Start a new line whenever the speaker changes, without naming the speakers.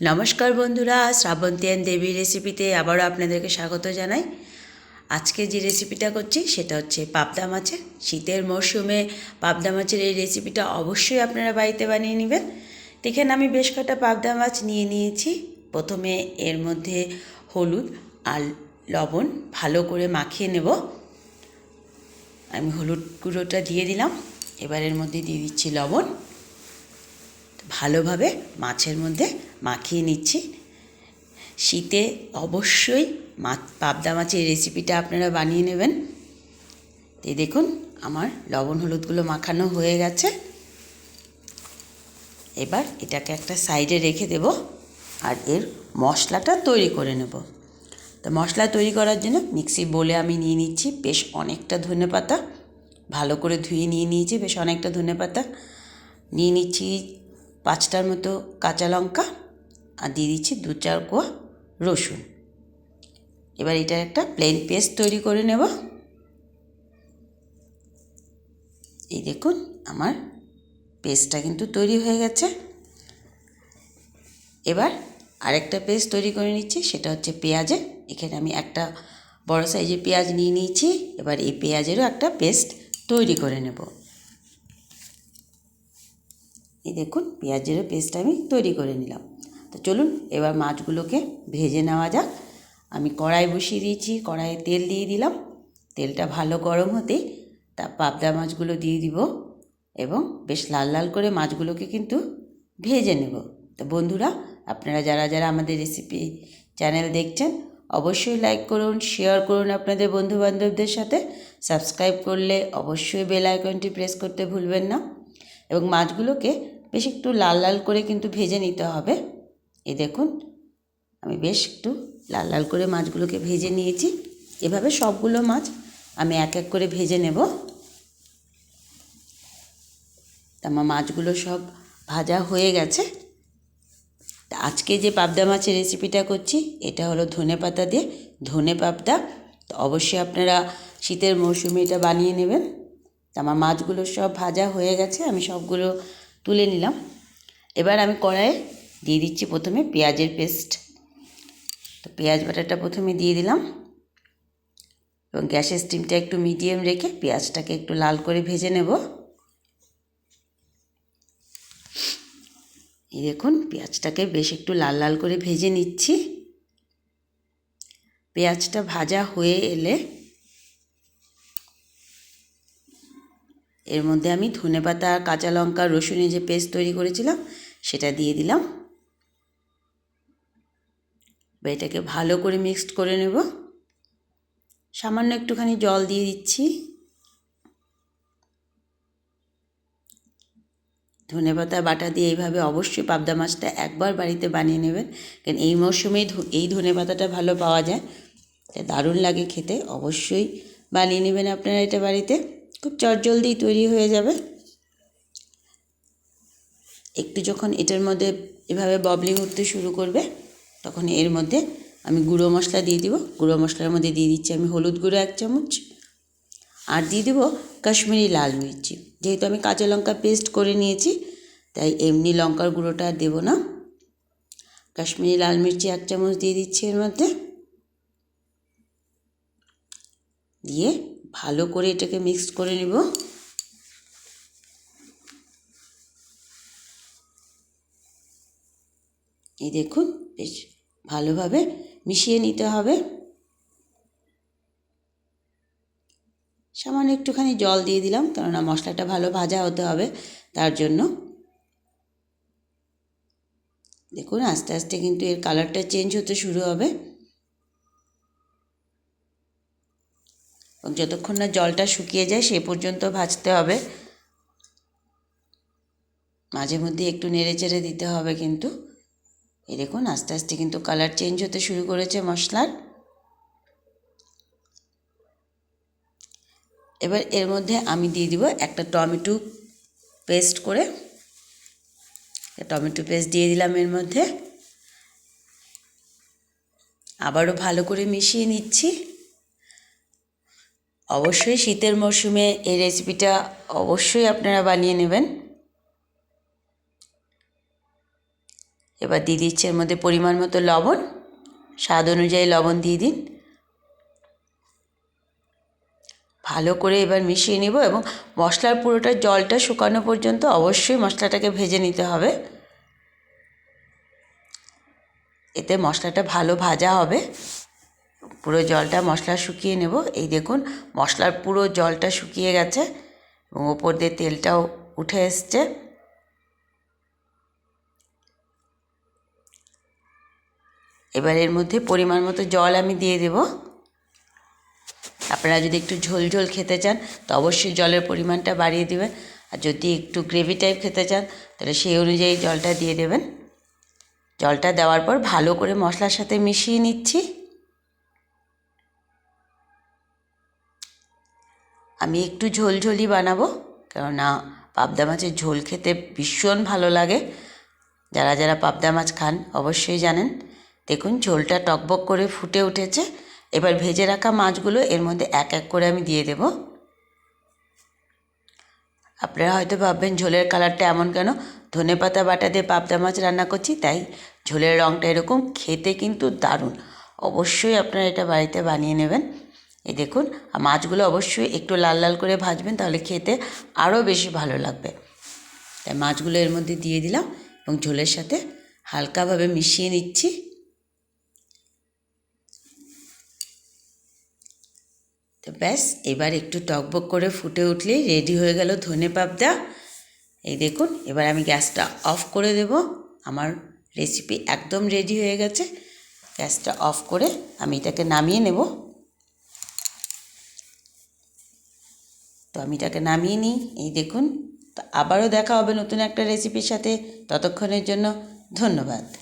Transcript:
নমস্কার বন্ধুরা শ্রাবন্তিয়ান দেবী রেসিপিতে আবারও আপনাদেরকে স্বাগত জানাই। আজকে যে রেসিপিটা করছি, সেটা হচ্ছে পাবদা মাছের। শীতের মরশুমে পাবদা মাছের এই রেসিপিটা অবশ্যই আপনারা বাড়িতে বানিয়ে নেবেন। দেখেন, আমি বেশ কটা পাবদা মাছ নিয়ে নিয়েছি। প্রথমে এর মধ্যে হলুদ আর লবণ ভালো করে মাখিয়ে নেব। আমি হলুদ গুঁড়োটা দিয়ে দিলাম। এবার এর মধ্যে দিয়ে দিচ্ছি লবণ। ভালোভাবে মাছের মধ্যে মাখিয়ে নিচ্ছি। শীতে অবশ্যই মাছ পাবদা মাছের রেসিপিটা আপনারা বানিয়ে নেবেন। এই দেখুন, আমার লবণ হলুদগুলো মাখানো হয়ে গেছে। এবার এটাকে একটা সাইডে রেখে দেব আর এর মশলাটা তৈরি করে নেব। তো মশলা তৈরি করার জন্য মিক্সি বলে আমি নিয়ে নিচ্ছি, বেশ অনেকটা ধনে পাতা। ভালো করে ধুয়ে নিয়ে নিয়েছি, বেশ অনেকটা ধনে পাতা। নিয়ে নিচ্ছি পাঁচটার মতো কাঁচা লঙ্কা। আর দিয়ে দিচ্ছি দু চার কোয়া রসুন। এবার এটার একটা প্লেন পেস্ট তৈরি করে নেব। এই দেখুন, আমার পেস্টটা কিন্তু তৈরি হয়ে গেছে। এবার আরেকটা পেস্ট তৈরি করে নিচ্ছি, সেটা হচ্ছে পেঁয়াজের এখানে আমি একটা বড় সাইজের পেঁয়াজ নিয়ে নিয়েছি, এবার এই পেঁয়াজেরও একটা পেস্ট তৈরি করে নেব। এই দেখুন, পেঁয়াজেরও পেস্ট আমি তৈরি করে নিলাম। তো চলুন, এবার মাছগুলোকে ভেজে নেওয়া যাক। আমি কড়াই বসিয়ে দিয়েছি, কড়াইয়ে তেল দিয়ে দিলাম। তেলটা ভালো গরম হতেই তা পাবদা মাছগুলো দিয়ে দিব এবং বেশ লাল লাল করে মাছগুলোকে কিন্তু ভেজে নেব। তো বন্ধুরা, আপনারা যারা যারা আমাদের রেসিপি চ্যানেল দেখছেন, অবশ্যই লাইক করুন, শেয়ার করুন আপনাদের বন্ধুবান্ধবদের সাথে। সাবস্ক্রাইব করলে অবশ্যই বেল আইকনটি প্রেস করতে ভুলবেন না। এবং মাছগুলোকে বেশ একটু লাল লাল করে কিন্তু ভেজে নিতে হবে। এই দেখুন, আমি বেশ একটু লাল লাল করে মাছগুলোকে ভেজে নিয়েছি। এভাবে সবগুলো মাছ আমি এক এক করে ভেজে নেব। আমার মাছগুলো সব ভাজা হয়ে গেছে। তা আজকে যে পাবদা মাছের রেসিপিটা করছি, এটা হলো ধনে পাতা দিয়ে ধনে পাবদা। তো অবশ্যই আপনারা শীতের মরশুমে এটা বানিয়ে নেবেন। তা আমার মাছগুলো সব ভাজা হয়ে গেছে, আমি সবগুলো তুলে নিলাম। এবার আমি কড়াইয়ে দিয়ে দিচ্ছি প্রথমে পেঁয়াজের পেস্ট। তো পেঁয়াজ বাটাটা প্রথমে দিয়ে দিলাম। এবং গ্যাসের স্টিমটা একটু মিডিয়াম রেখে পেঁয়াজটাকে একটু লাল করে ভেজে নেব। এই দেখুন, পেঁয়াজটাকে বেশ একটু লাল লাল করে ভেজে নিচ্ছি। পেঁয়াজটা ভাজা হয়ে এলে এর মধ্যে আমি ধনে পাতা কাঁচা লঙ্কা, রসুনের যে পেস্ট তৈরি করেছিলাম, সেটা দিয়ে দিলাম। এটাকে ভালো করে মিক্সড করে নেব। সামান্য একটুখানি জল দিয়ে দিচ্ছি। ধনে পাতা, বাটা দিয়ে এইভাবে অবশ্যই পাবদা মাছটা একবার বাড়িতে বানিয়ে নেবেন। কারণ এই মরশুমেই এই ধনে পাতাটা ভালো পাওয়া যায়। দারুণ লাগে খেতে, অবশ্যই বানিয়ে নেবেন আপনারা এটা বাড়িতে। খুব চটজলদি তৈরি হয়ে যাবে। একটু যখন এটার মধ্যে এভাবে ববলিং উঠতে শুরু করবে তখন এর মধ্যে আমি গুঁড়ো মশলা দিয়ে দিব। গুঁড়ো মশলার মধ্যে দিয়ে দিচ্ছি আমি হলুদ গুঁড়ো এক চামচ। আর দিয়ে দেবো কাশ্মীরি লাল মির্চি। যেহেতু আমি কাঁচা লঙ্কা পেস্ট করে নিয়েছি, তাই এমনি লঙ্কার গুঁড়োটা আর দেবো না। কাশ্মীরি লাল মির্চি এক চামচ দিয়ে দিচ্ছি এর মধ্যে। দিয়ে ভালো করে এটাকে মিক্সড করে নেব। এই দেখুন, বেশ ভালোভাবে মিশিয়ে নিতে হবে। সামান্য একটুখানি জল দিয়ে দিলাম, কেননা মশলাটা ভালো ভাজা হতে হবে, তার জন্য। দেখুন, আস্তে আস্তে কিন্তু এর কালারটা চেঞ্জ হতে শুরু হবে। যতক্ষণ না জলটা শুকিয়ে যায়, সে পর্যন্ত ভাজতে হবে। মাঝে মধ্যে একটু নেড়ে চেড়ে দিতে হবে কিন্তু। এই দেখুন, আস্তে আস্তে কিন্তু কালার চেঞ্জ হতে শুরু করেছে মশলার। এবার এর মধ্যে আমি দিয়ে দিব একটা টমেটো পেস্ট করে। টমেটো পেস্ট দিয়ে দিলাম এর মধ্যে। আবারও ভালো করে মিশিয়ে নিচ্ছি। অবশ্যই শীতের মরশুমে এই রেসিপিটা অবশ্যই আপনারা বানিয়ে নেবেন। এবার দিয়ে দিচ্ছি এর মধ্যে পরিমাণ মতো লবণ। স্বাদ অনুযায়ী লবণ দিয়ে দিন। ভালো করে এবার মিশিয়ে নিব এবং মশলার পুরোটা জলটা শুকানো পর্যন্ত অবশ্যই মশলাটাকে ভেজে নিতে হবে। এতে মশলাটা ভালো ভাজা হবে। পুরো জলটা মশলা শুকিয়ে নেব। এই দেখুন, মশলার পুরো জলটা শুকিয়ে গেছে এবং ওপর দিয়ে তেলটাও উঠে এসছে। এবার এর মধ্যে পরিমাণ মতো জল আমি দিয়ে দেব। আপনারা যদি একটু ঝোল ঝোল খেতে চান, তো অবশ্যই জলের পরিমাণটা বাড়িয়ে দেবেন। আর যদি একটু গ্রেভি টাইপ খেতে চান, তাহলে সেই অনুযায়ী জলটা দিয়ে দেবেন। জলটা দেওয়ার পর ভালো করে মশলার সাথে মিশিয়ে নিচ্ছি। আমি একটু ঝোলঝোলই বানাবো, কেননা পাবদা মাছের ঝোল খেতে ভীষণ ভালো লাগে। যারা যারা পাবদা মাছ খান, অবশ্যই জানেন। দেখুন, ঝোলটা টকবক করে ফুটে উঠেছে। এবার ভেজে রাখা মাছগুলো এর মধ্যে এক এক করে আমি দিয়ে দেব। আপনারা হয়তো ভাববেন, ঝোলের কালারটা এমন কেন? ধনে পাতা, বাটা দিয়ে পাবদা মাছ রান্না করছি, তাই ঝোলের রঙটা এরকম, খেতে কিন্তু দারুণ। অবশ্যই আপনারা এটা বাড়িতে বানিয়ে নেবেন। এই দেখুন মাছগুলো অবশ্যই একটু লাল লাল করে ভাজবেন, তাহলে খেতে আরও বেশি ভালো লাগবে। তাই মাছগুলো এর মধ্যে দিয়ে দিলাম এবং ঝোলের সাথে হালকাভাবে মিশিয়ে নিচ্ছি। তো ব্যাস, এবার একটু টকবক করে ফুটে উঠলেই রেডি হয়ে গেল ধনে পাবদা। এই দেখুন, এবার আমি গ্যাসটা অফ করে দেব। আমার রেসিপি একদম রেডি হয়ে গেছে। গ্যাসটা অফ করে আমি এটাকে নামিয়ে নেব। তো আমি এটাকে নামিয়ে নিই, এই দেখুন। তো আবারও দেখা হবে নতুন একটা রেসিপির সাথে। ততক্ষণের জন্য ধন্যবাদ।